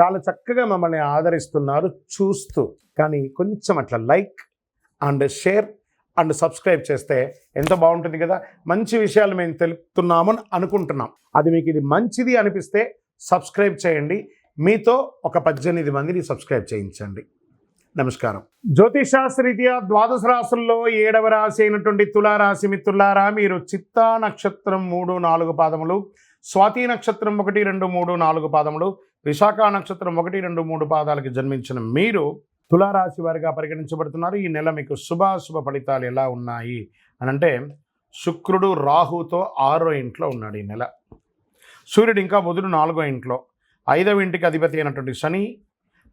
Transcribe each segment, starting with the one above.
చాలా చక్కగా మమ్మల్ని ఆదరిస్తున్నారు. చూస్తూ కానీ కొంచెం అట్లా like and share and subscribe చేస్తే ఎంత బాగుంటుంది కదా? మంచి విషయాలు మేము తెలుపుతున్నాము అని అనుకుంటున్నాం. అది మీకు ఇది మంచిది అనిపిస్తే సబ్స్క్రైబ్ చేయండి. మీతో ఒక పద్దెనిమిది మందిని సబ్స్క్రైబ్ చేయించండి. నమస్కారం. జ్యోతిషాస్త్రరీత్యా ద్వాదశ రాశుల్లో ఏడవ రాశి అయినటువంటి తులారాశి మిత్రులారా మీరు చిత్తా నక్షత్రం మూడు నాలుగు పాదములు స్వాతి నక్షత్రం ఒకటి రెండు మూడు నాలుగు పాదములు విశాఖ నక్షత్రం ఒకటి రెండు మూడు పాదాలకి జన్మించిన మీరు తులారాశి వారిగా పరిగణించబడుతున్నారు. ఈ నెల మీకు శుభాశుభ ఫలితాలు ఎలా ఉన్నాయి? అని అంటే శుక్రుడు రాహుతో ఆరో ఇంట్లో ఉన్నాడు ఈ నెల. సూర్యుడు ఇంకా బుధుడు నాలుగో ఇంట్లో. ఐదవ ఇంటికి అధిపతి అయినటువంటి శని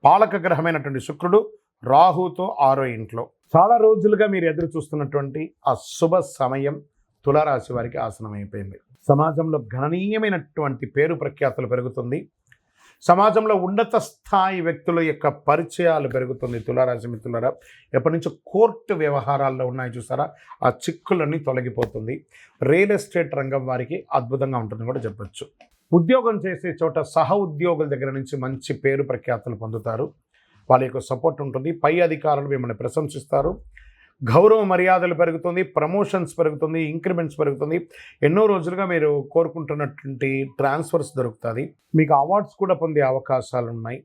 పాలక గ్రహమైనటువంటి శుక్రుడు రాహుతో ఆరో ఇంట్లో. చాలా రోజులుగా మీరు ఎదురు చూస్తున్నటువంటి ఆ శుభ సమయం తులారాశి వారికి ఆసనం అయిపోయింది సమాజంలో గణనీయమైనటువంటి పేరు ప్రఖ్యాతులు పెరుగుతుంది. సమాజంలో ఉన్నత స్థాయి వ్యక్తుల యొక్క పరిచయాలు పెరుగుతుంది. తులారాశి మిత్రులరా ఎప్పటి నుంచో కోర్టు వ్యవహారాల్లో ఉన్నాయి చూసారా? ఆ చిక్కులన్నీ తొలగిపోతుంది. రియల్ ఎస్టేట్ రంగం వారికి అద్భుతంగా ఉంటుందని కూడా చెప్పచ్చు. ఉద్యోగం చేసే చోట సహ ఉద్యోగుల దగ్గర నుంచి మంచి పేరు ప్రఖ్యాతులు పొందుతారు. వాళ్ళ యొక్క సపోర్ట్ ఉంటుంది. పై అధికారులు మిమ్మల్ని ప్రశంసిస్తారు. గౌరవ మర్యాదలు పెరుగుతుంది ప్రమోషన్స్ పెరుగుతుంది ఇంక్రిమెంట్స్ పెరుగుతుంది. ఎన్నో రోజులుగా మీరు కోరుకుంటున్నటువంటి ట్రాన్స్ఫర్స్ దొరుకుతుంది మీకు అవార్డ్స్ కూడా పొందే అవకాశాలు ఉన్నాయి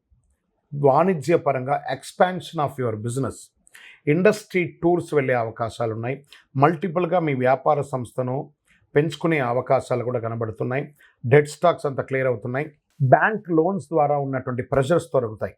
వాణిజ్యపరంగా expansion of your business. Industry tours వెళ్ళే అవకాశాలు ఉన్నాయి మల్టిపుల్గా మీ వ్యాపార సంస్థను పెంచుకునే అవకాశాలు కూడా కనబడుతున్నాయి. డెడ్ స్టాక్స్ అంతా క్లియర్ అవుతున్నాయి. బ్యాంక్ లోన్స్ ద్వారా ఉన్నటువంటి ప్రెషర్స్ దొరుకుతాయి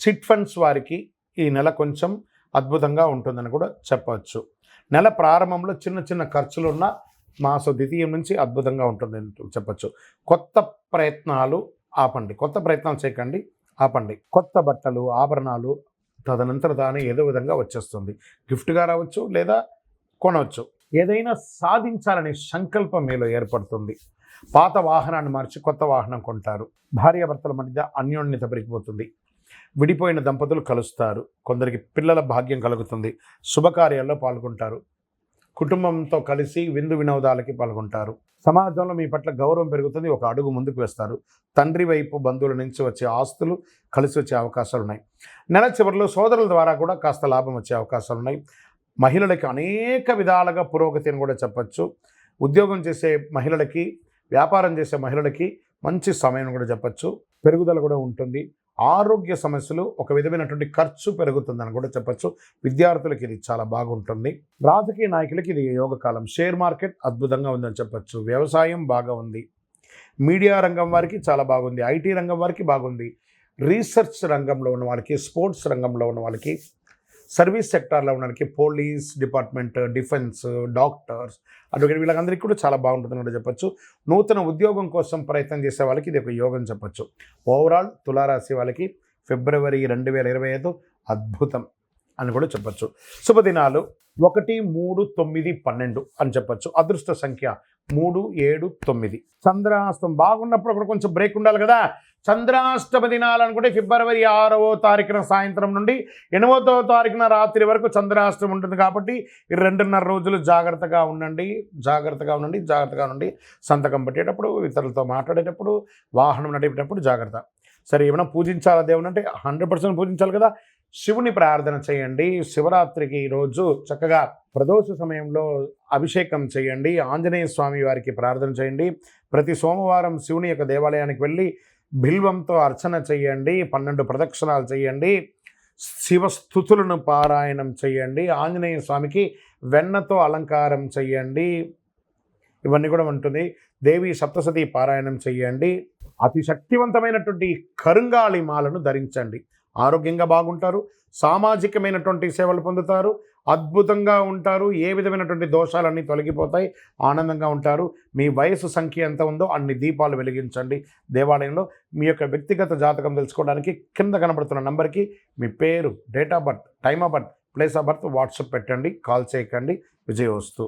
చిట్ ఫండ్స్ వారికి ఈ నెల కొంచెం అద్భుతంగా ఉంటుందని కూడా చెప్పవచ్చు. నెల ప్రారంభంలో చిన్న చిన్న ఖర్చులు ఉన్న మాస ద్వితీయం నుంచి అద్భుతంగా ఉంటుందని చెప్పచ్చు. కొత్త ప్రయత్నాలు ఆపండి. కొత్త ప్రయత్నాలు చేయకండి ఆపండి. కొత్త బట్టలు ఆభరణాలు తదనంతర దాని ఏదో విధంగా వచ్చేస్తుంది. గిఫ్ట్గా రావచ్చు లేదా కొనవచ్చు. ఏదైనా సాధించాలనే సంకల్పం మీలో ఏర్పడుతుంది. పాత వాహనాన్ని మార్చి కొత్త వాహనం కొంటారు. భార్యాభర్తల మధ్య అన్యోన్యత పెరిగిపోతుంది. విడిపోయిన దంపతులు కలుస్తారు. కొందరికి పిల్లల భాగ్యం కలుగుతుంది. శుభకార్యాల్లో పాల్గొంటారు. కుటుంబంతో కలిసి విందు వినోదాలకి పాల్గొంటారు. సమాజంలో మీ పట్ల గౌరవం పెరుగుతుంది. ఒక అడుగు ముందుకు వేస్తారు. తండ్రి వైపు బంధువుల నుంచి వచ్చే ఆస్తులు కలిసి వచ్చే అవకాశాలు ఉన్నాయి. నెల చివరిలో సోదరుల ద్వారా కూడా కాస్త లాభం వచ్చే అవకాశాలు ఉన్నాయి. మహిళలకి అనేక విధాలుగా పురోగతిని కూడా చెప్పచ్చు. ఉద్యోగం చేసే మహిళలకి వ్యాపారం చేసే మహిళలకి మంచి సమయం కూడా చెప్పచ్చు. పెరుగుదల కూడా ఉంటుంది. ఆరోగ్య సమస్యలు ఒక విధమైనటువంటి ఖర్చు పెరుగుతుందని కూడా చెప్పచ్చు. విద్యార్థులకి ఇది చాలా బాగుంటుంది. రాజకీయ నాయకులకి ఇది యోగకాలం. షేర్ మార్కెట్ అద్భుతంగా ఉందని చెప్పచ్చు. వ్యవసాయం బాగా ఉంది. మీడియా రంగం వారికి చాలా బాగుంది. ఐటీ రంగం వారికి బాగుంది. రీసెర్చ్ రంగంలో ఉన్న వాళ్ళకి స్పోర్ట్స్ రంగంలో ఉన్న వాళ్ళకి సర్వీస్ సెక్టార్లో ఉండడానికి police department defence doctors advocate వీళ్ళందరికీ కూడా చాలా బాగుంటుంది కూడా చెప్పొచ్చు. నూతన ఉద్యోగం కోసం ప్రయత్నం చేసే వాళ్ళకి ఇది ఒక యోగం చెప్పొచ్చు. ఓవరాల్ తులారాశి వాళ్ళకి ఫిబ్రవరి రెండు వేల ఇరవై ఐదు అద్భుతం అని కూడా చెప్పొచ్చు. శుభదినాలు ఒకటి మూడు తొమ్మిది పన్నెండు అని చెప్పొచ్చు. అదృష్ట సంఖ్య మూడు ఏడు తొమ్మిది. చంద్రాస్తం బాగున్నప్పుడు కూడా కొంచెం బ్రేక్ ఉండాలి కదా. చంద్రాష్టమ దినాలనుకుంటే ఫిబ్రవరి ఆరవ తారీఖున సాయంత్రం నుండి ఎనిమిదవ తారీఖున రాత్రి వరకు చంద్రాష్టం ఉంటుంది కాబట్టి ఈ రెండున్నర రోజులు జాగ్రత్తగా ఉండండి జాగ్రత్తగా ఉండండి జాగ్రత్తగా ఉండండి. సంతకం పెట్టేటప్పుడు ఇతరులతో మాట్లాడేటప్పుడు వాహనం నడిపేటప్పుడు జాగ్రత్త. సరే ఏమైనా పూజించాలా దేవుని అంటే హండ్రెడ్ పర్సెంట్ పూజించాలి కదా. శివుని ప్రార్థన చేయండి. శివరాత్రికి రోజు చక్కగా ప్రదోష సమయంలో అభిషేకం చేయండి. ఆంజనేయ స్వామి వారికి ప్రార్థన చేయండి. ప్రతి సోమవారం శివుని యొక్క దేవాలయానికి వెళ్ళి బిల్వంతో అర్చన చేయండి పన్నెండు ప్రదక్షిణాలు చేయండి శివస్థుతులను పారాయణం చేయండి ఆంజనేయ స్వామికి వెన్నతో అలంకారం చేయండి. ఇవన్నీ కూడా ఉంటుంది. దేవి సప్తసతి పారాయణం చేయండి. అతి శక్తివంతమైనటువంటి కరుంగాళి మాలను ధరించండి. ఆరోగ్యంగా బాగుంటారు సామాజికమైనటువంటి సేవలు పొందుతారు అద్భుతంగా ఉంటారు ఏ విధమైనటువంటి దోషాలన్నీ తొలగిపోతాయి ఆనందంగా ఉంటారు. మీ వయసు సంఖ్య ఎంత ఉందో అన్ని దీపాలు వెలిగించండి. దేవాలయంలో మీ యొక్క వ్యక్తిగత జాతకం తెలుసుకోవడానికి కింద కనబడుతున్న నంబర్కి మీ పేరు date of birth time of birth place of birth WhatsApp పెట్టండి కాల్ చేయకండి. విజయవస్తు.